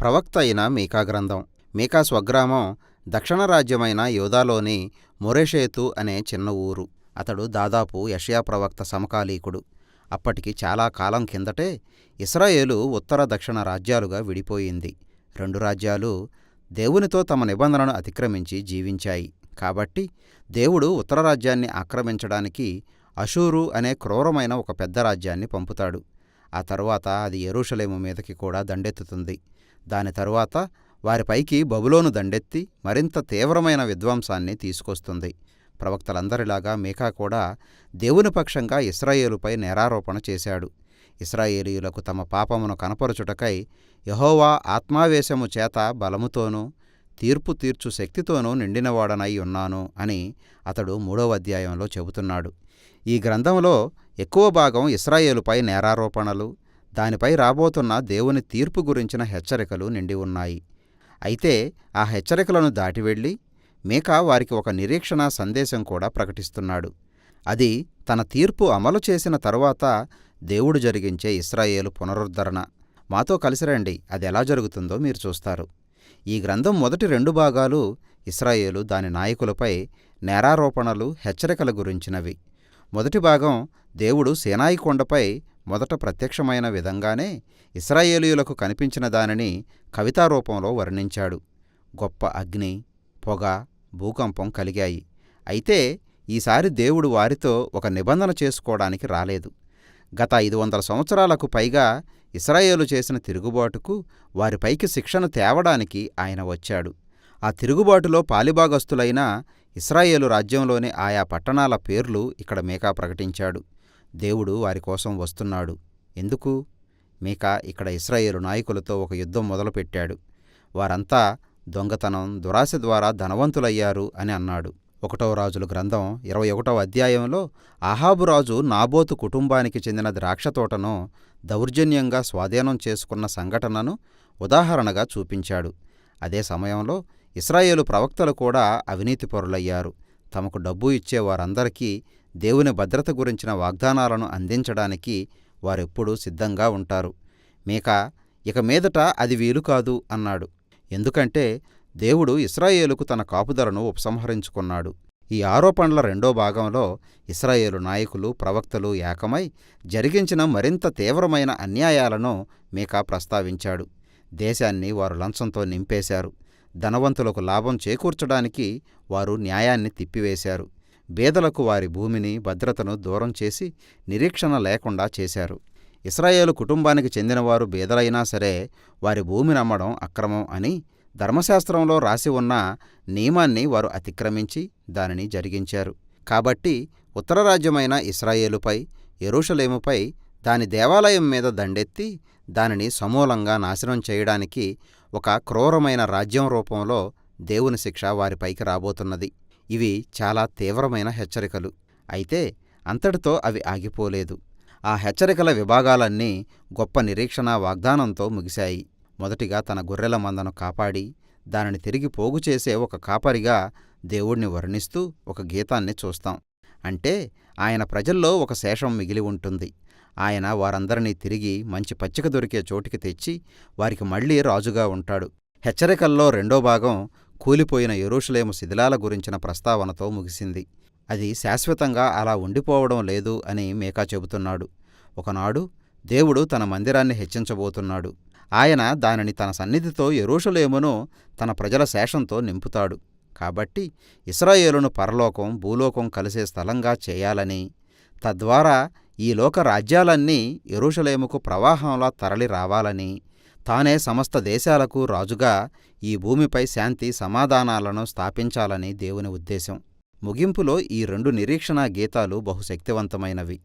ప్రవక్త అయిన మీకా గ్రంథం. మీకా స్వగ్రామం దక్షిణ రాజ్యమైన యోధాలోని మొరెషేతు అనే చిన్న ఊరు. అతడు దాదాపు యషయా ప్రవక్త సమకాలీకుడు. అప్పటికి చాలా కాలం కిందటే ఇస్రాయేలు ఉత్తర దక్షిణ రాజ్యాలుగా విడిపోయింది. రెండు రాజ్యాలు దేవునితో తమ నిబంధనను అతిక్రమించి జీవించాయి. కాబట్టి దేవుడు ఉత్తర రాజ్యాన్ని ఆక్రమించడానికి అషూరు అనే క్రూరమైన ఒక పెద్ద రాజ్యాన్ని పంపుతాడు. ఆ తరువాత అది యెరూషలేము మీదకి కూడా దండెత్తుతుంది. దాని తరువాత వారిపైకి బబులోను దండెత్తి మరింత తీవ్రమైన విధ్వంసాన్ని తీసుకొస్తుంది. ప్రవక్తలందరిలాగా మీకా కూడా దేవుని పక్షంగా ఇస్రాయేలుపై నేరారోపణ చేశాడు. ఇస్రాయేలీయులకు తమ పాపమును కనపరుచుటకై యహోవా ఆత్మావేశము చేత బలముతోనూ తీర్పు తీర్చు శక్తితోనూ నిండినవాడనై ఉన్నాను అని అతడు మూడవ అధ్యాయంలో చెబుతున్నాడు. ఈ గ్రంథంలో ఎక్కువ భాగం ఇస్రాయేలుపై నేరారోపణలు దానిపై రాబోతున్న దేవుని తీర్పు గురించిన హెచ్చరికలు నిండి ఉన్నాయి. అయితే ఆ హెచ్చరికలను దాటి వెళ్ళి వారికి ఒక నిరీక్షణ సందేశం కూడా ప్రకటిస్తున్నాడు. అది తన తీర్పు అమలు చేసిన తరువాత దేవుడు జరిగించే ఇస్రాయేలు పునరుద్ధరణ. మాతో కలిసిరండి అది ఎలా జరుగుతుందో మీరు చూస్తారు. ఈ గ్రంథం మొదటి రెండు భాగాలు ఇస్రాయేలు దాని నాయకులపై నేరారోపణలు హెచ్చరికల గురించినవి. మొదటి భాగం దేవుడు సేనాయి కొండపై మొదట ప్రత్యక్షమైన విధంగానే ఇస్రాయేలీయులకు కనిపించిన దానిని కవితారూపంలో వర్ణించాడు. గొప్ప అగ్ని పొగ భూకంపం కలిగాయి. అయితే ఈసారి దేవుడు వారితో ఒక నిబంధన చేసుకోవడానికి రాలేదు. గత ఐదు వందల సంవత్సరాలకు పైగా ఇస్రాయేలు చేసిన తిరుగుబాటుకు వారిపైకి శిక్షను తేవడానికి ఆయన వచ్చాడు. ఆ తిరుగుబాటులో పాలిభాగస్తులైన ఇస్రాయేలు రాజ్యంలోని ఆయా పట్టణాల పేర్లు ఇక్కడ మీకా ప్రకటించాడు. దేవుడు వారి కోసం వస్తున్నాడు. ఎందుకు? మీకా ఇక్కడ ఇస్రాయేలు నాయకులతో ఒక యుద్ధం మొదలుపెట్టాడు. వారంతా దొంగతనం దురాశ ద్వారా ధనవంతులయ్యారు అని అన్నాడు. ఒకటవ రాజుల గ్రంథం ఇరవై ఒకటవ అధ్యాయంలో ఆహాబు రాజు నాబోతు కుటుంబానికి చెందిన ద్రాక్షతోటను దౌర్జన్యంగా స్వాధీనం చేసుకున్న సంఘటనను ఉదాహరణగా చూపించాడు. అదే సమయంలో ఇస్రాయేలు ప్రవక్తలు కూడా అవినీతిపరులయ్యారు తమకు డబ్బు ఇచ్చే వారందరికీ దేవుని భద్రత గురించిన వాగ్దానాలను అందించడానికి వారెప్పుడూ సిద్ధంగా ఉంటారు. మీక ఇక మీదట అది వీలు కాదు అన్నాడు. ఎందుకంటే దేవుడు ఇస్రాయేలుకు తన కాపుదలను ఉపసంహరించుకున్నాడు. ఈ ఆరోపణల రెండో భాగంలో ఇస్రాయేలు నాయకులు ప్రవక్తలు ఏకమై జరిగించిన మరింత తీవ్రమైన అన్యాయాలను మీకా ప్రస్తావించాడు. దేశాన్ని వారు లంచంతో నింపేశారు. ధనవంతులకు లాభం చేకూర్చడానికి వారు న్యాయాన్ని తిప్పివేశారు. బేదలకు వారి భూమిని భద్రతను దూరం చేసి నిరీక్షణ లేకుండా చేశారు. ఇస్రాయేలు కుటుంబానికి చెందినవారు బేదలైనా సరే వారి భూమిని అమ్మడం అక్రమం అని ధర్మశాస్త్రంలో రాసి ఉన్న నియమాన్ని వారు అతిక్రమించి దానిని జరిగించారు. కాబట్టి ఉత్తర రాజ్యమైన ఇస్రాయేలుపై ఎరుషలేముపై దాని దేవాలయం మీద దండెత్తి దానిని సమూలంగా నాశనం చేయడానికి ఒక క్రూరమైన రాజ్యం రూపంలో దేవుని శిక్ష వారిపైకి రాబోతున్నది. ఇవి చాలా తీవ్రమైన హెచ్చరికలు. అయితే అంతటితో అవి ఆగిపోలేదు. ఆ హెచ్చరికల విభాగాలన్నీ గొప్ప నిరీక్షణ వాగ్దానంతో ముగిశాయి. మొదటిగా తన గొర్రెల మందను కాపాడి దానిని తిరిగి పోగు చేసే ఒక కాపరిగా దేవుణ్ణి వర్ణిస్తూ ఒక గీతాన్ని చూస్తాం. అంటే ఆయన ప్రజల్లో ఒక శేషం మిగిలి ఉంటుంది. ఆయన వారందరినీ తిరిగి మంచి పచ్చిక దొరికే చోటికి తెచ్చి వారికి మళ్ళీ రాజుగా ఉంటాడు. హెచ్చరికల్లో రెండో భాగం కూలిపోయిన ఎరూషలేము శిథిలాల గురించిన ప్రస్తావనతో ముగిసింది. అది శాశ్వతంగా అలా ఉండిపోవడం లేదు అని మేకా చెబుతున్నాడు. ఒకనాడు దేవుడు తన మందిరాన్ని హెచ్చించబోతున్నాడు. ఆయన దానిని తన సన్నిధితో ఎరూషలేమును తన ప్రజల శేషంతో నింపుతాడు. కాబట్టి ఇస్రాయేలును పరలోకం భూలోకం కలిసే స్థలంగా చేయాలని తద్వారా ఈ లోక రాజ్యాలన్నీ ఎరుషలేముకు ప్రవాహంలా తరలి రావాలని తానే సమస్త దేశాలకు రాజుగా ఈ భూమిపై శాంతి సమాధానాలను స్థాపించాలని దేవుని ఉద్దేశం. ముగింపులో ఈ రెండు నిరీక్షణా గీతాలు బహుశక్తివంతమైనవి.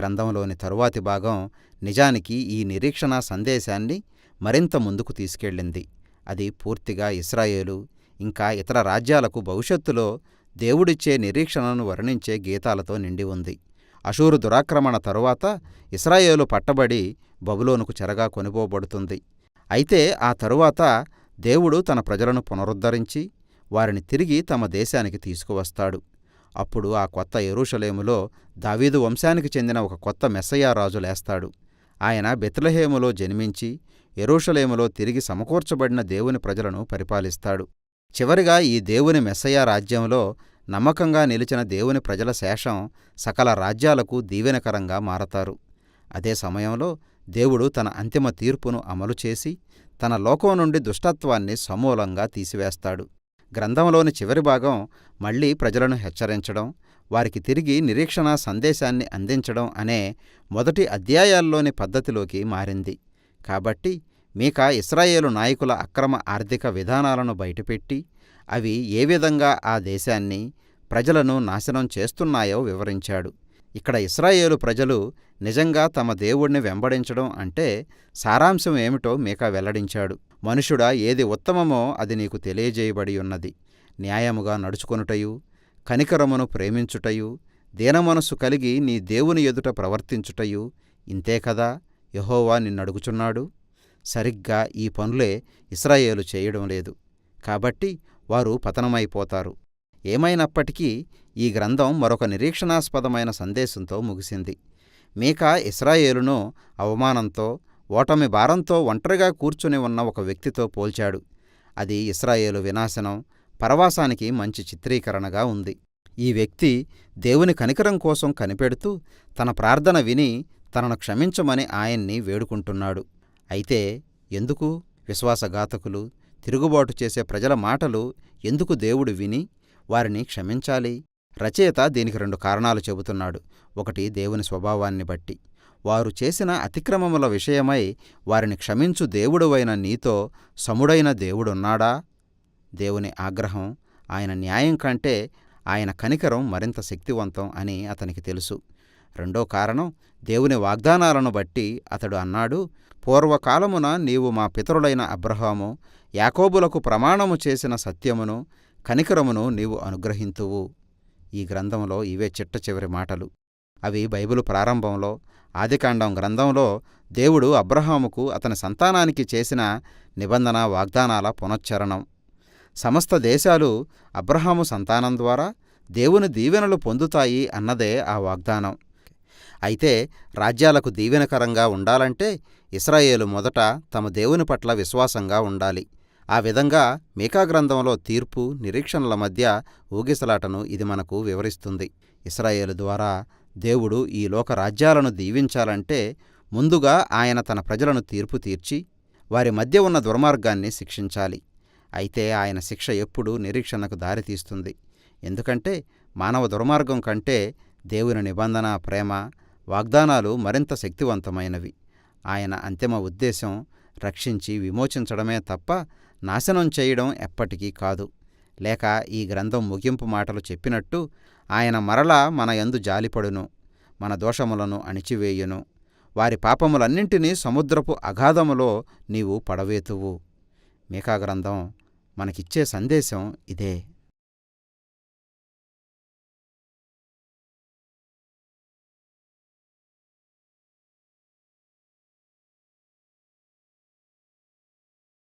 గ్రంథంలోని తరువాతి భాగం నిజానికి ఈ నిరీక్షణా సందేశాన్ని మరింత ముందుకు తీసుకెళ్ళింది. అది పూర్తిగా ఇస్రాయేలు ఇంకా ఇతర రాజ్యాలకు భవిష్యత్తులో దేవుడిచ్చే నిరీక్షణను వర్ణించే గీతాలతో నిండి ఉంది. అషూరు దురాక్రమణ తరువాత ఇస్రాయేలు పట్టబడి బబులోనుకు చెరగా కొనిపోబడుతుంది అయితే ఆ తరువాత దేవుడు తన ప్రజలను పునరుద్ధరించి వారిని తిరిగి తమ దేశానికి తీసుకువస్తాడు. అప్పుడు ఆ కొత్త ఎరుషలేములో దావీదు వంశానికి చెందిన ఒక కొత్త మెస్సయారాజు లేస్తాడు. ఆయన బెత్లహేములో జన్మించి ఎరుషలేములో తిరిగి సమకూర్చబడిన దేవుని ప్రజలను పరిపాలిస్తాడు. చివరిగా ఈ దేవుని మెస్సయ రాజ్యంలో నమ్మకంగా నిలిచిన దేవుని ప్రజల శేషం సకల రాజ్యాలకు దీవెనకరంగా మారతారు. అదే సమయంలో దేవుడు తన అంతిమ తీర్పును అమలు చేసి తన లోకం నుండి దుష్టత్వాన్ని సమూలంగా తీసివేస్తాడు. గ్రంథంలోని చివరి భాగం మళ్ళీ ప్రజలను హెచ్చరించడం వారికి తిరిగి నిరీక్షణ సందేశాన్ని అందించడం అనే మొదటి అధ్యాయాల్లోని పద్ధతిలోకి మారింది. కాబట్టి మీక ఇస్రాయేలు నాయకుల అక్రమ ఆర్థిక విధానాలను బయటపెట్టి అవి ఏ విధంగా ఆ దేశాన్ని ప్రజలను నాశనం చేస్తున్నాయో వివరించాడు. ఇక్కడ ఇస్రాయేలు ప్రజలు నిజంగా తమ దేవుణ్ణి వెంబడించడం అంటే సారాంశం ఏమిటో మీకా వెల్లడించాడు. మనుషుడా ఏది ఉత్తమమో అది నీకు తెలియజేయబడి ఉన్నది. న్యాయముగా నడుచుకొనుటయు కనికరమును ప్రేమించుటయు దీనమనస్సు కలిగి నీ దేవుని ఎదుట ప్రవర్తించుటయు ఇంతే కదా? యహోవా నిన్నడుగుచున్నాడు. సరిగ్గా ఈ పనులే ఇస్రాయేలు చేయడం లేదు. కాబట్టి వారు పతనమైపోతారు. ఏమైనప్పటికీ ఈ గ్రంథం మరొక నిరీక్షణాస్పదమైన సందేశంతో ముగిసింది. మీకా ఇస్రాయేలును అవమానంతో ఓటమి భారంతో ఒంటరిగా కూర్చుని ఉన్న ఒక వ్యక్తితో పోల్చాడు. అది ఇస్రాయేలు వినాశనం పరవాసానికి మంచి చిత్రీకరణగా ఉంది. ఈ వ్యక్తి దేవుని కనికరం కోసం కనిపెడుతూ తన ప్రార్థన విని తనను క్షమించమని ఆయన్ని వేడుకుంటున్నాడు. అయితే ఎందుకు? విశ్వాసఘాతకులు తిరుగుబాటు చేసే ప్రజల మాటలు ఎందుకు దేవుడు విని వారిని క్షమించాలి. రచయిత దీనికి రెండు కారణాలు చెబుతున్నాడు. ఒకటి దేవుని స్వభావాన్ని బట్టి. వారు చేసిన అతిక్రమముల విషయమై వారిని క్షమించు దేవుడువైన నీతో సముడైన దేవుడున్నాడా? దేవుని ఆగ్రహం ఆయన న్యాయం కంటే ఆయన కనికరం మరింత శక్తివంతం అని అతనికి తెలుసు. రెండో కారణం దేవుని వాగ్దానాలను బట్టి అతడు అన్నాడు పూర్వకాలమున నీవు మా పితరులైన అబ్రహాము యాకోబులకు ప్రమాణము చేసిన సత్యమును కనికరమును నీవు అనుగ్రహింతువు. ఈ గ్రంథంలో ఇవే చిట్ట చివరి మాటలు. అవి బైబిలు ప్రారంభంలో ఆదికాండం గ్రంథంలో దేవుడు అబ్రహాముకు అతని సంతానానికి చేసిన నిబంధన వాగ్దానాల పునశ్చరణం. సమస్త దేశాలు అబ్రహాము సంతానం ద్వారా దేవుని దీవెనలు పొందుతాయి అన్నదే ఆ వాగ్దానం. అయితే రాజ్యాలకు దీవెనకరంగా ఉండాలంటే ఇస్రాయేలు మొదట తమ దేవుని పట్ల విశ్వాసంగా ఉండాలి. ఆ విధంగా మీకా గ్రంథంలో తీర్పు నిరీక్షణల మధ్య ఊగిసలాటను ఇది మనకు వివరిస్తుంది. ఇస్రాయేలు ద్వారా దేవుడు ఈ లోక రాజ్యాలను దీవించాలంటే ముందుగా ఆయన తన ప్రజలను తీర్పు తీర్చి వారి మధ్య ఉన్న దుర్మార్గాన్ని శిక్షించాలి. అయితే ఆయన శిక్ష ఎప్పుడూ నిరీక్షణకు దారితీస్తుంది. ఎందుకంటే మానవ దుర్మార్గం కంటే దేవుని నిబంధన ప్రేమ వాగ్దానాలు మరింత శక్తివంతమైనవి. ఆయన అంతిమ ఉద్దేశం రక్షించి విమోచించడమే తప్ప నాశనం చేయడం ఎప్పటికీ కాదు. లేక ఈ గ్రంథం ముగింపు మాటలు చెప్పినట్టు ఆయన మరలా మన యందు జాలిపడును మన దోషములను అణిచివేయును. వారి పాపములన్నింటినీ సముద్రపు అగాధములో నీవు పడవేతువు. మీకా గ్రంథం మనకిచ్చే సందేశం ఇదే.